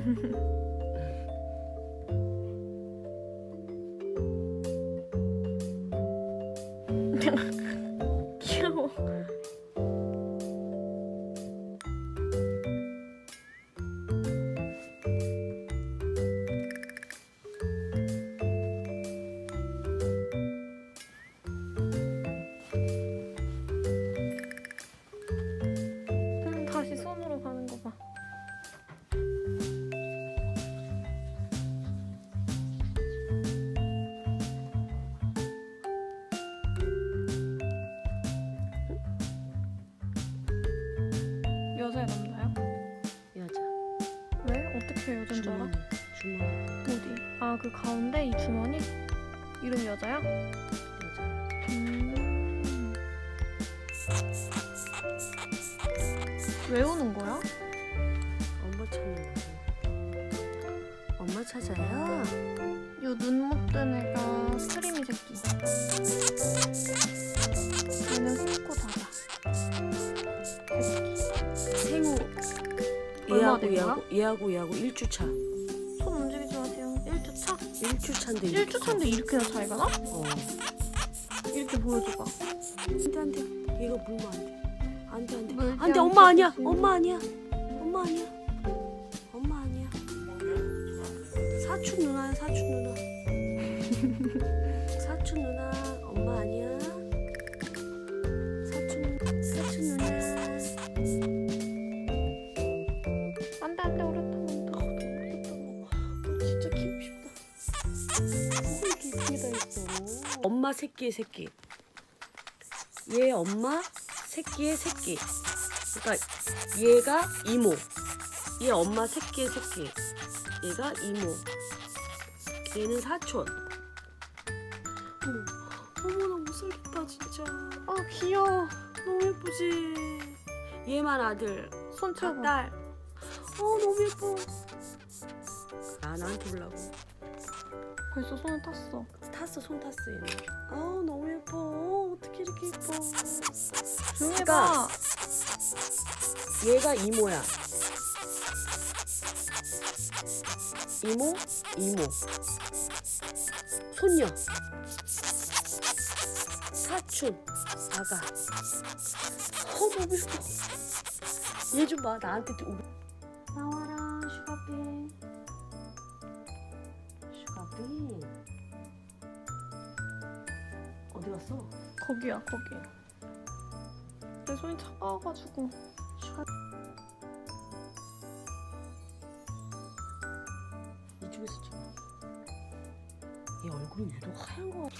哼 哼 어떻게 여잔 줄 알아? 주머니. 주머니. 어디? 아 그 가운데 이 주머니? 이름 여자야? 여자. 음. 왜 우는 거야? 얘하고? 얘하고 얘하고 얘하고 1주차. 손 움직이지 마세요. 1주차? 1주차인데 1주차인데 이렇게나 차이가 나? 어. 이렇게 보여줘봐. 안돼 안돼. 얘가 물면 안 돼. 안돼 안돼. 물지 안돼 엄마 아니야. 엄마 아니야. 엄마 아니야. 엄마 아니야. 사촌 누나야 사촌 누나. 사촌 누나 엄마 새끼의 새끼. 얘 엄마 새끼의 새끼. 그러니까 얘가 이모. 얘 엄마 새끼의 새끼. 얘가 이모. 얘는 사촌. 어머, 어머 나 못살겠다 진짜. 아 귀여워. 너무 예쁘지. 얘만 아들. 손다 쳐봐. 딸. 어 너무 예뻐. 아 나한테 오려고. 벌써 손을 탔어. 탔어 손 탔어 얘는. 아 너무 예뻐. 어, 어떻게 이렇게 예뻐. 조용히 그러니까 해봐. 얘가 이모야. 이모, 이모. 손녀. 사촌, 아가. 어 너무 예뻐. 얘 좀 봐. 나한테 또 오래. 나와라 슈가빈. 슈가빈. 갔어? 거기야 거기. 내 손이 차가워가지고. 슈가. 이쪽에서 찍어. 얘 얼굴이 유독 하얀 거 같아.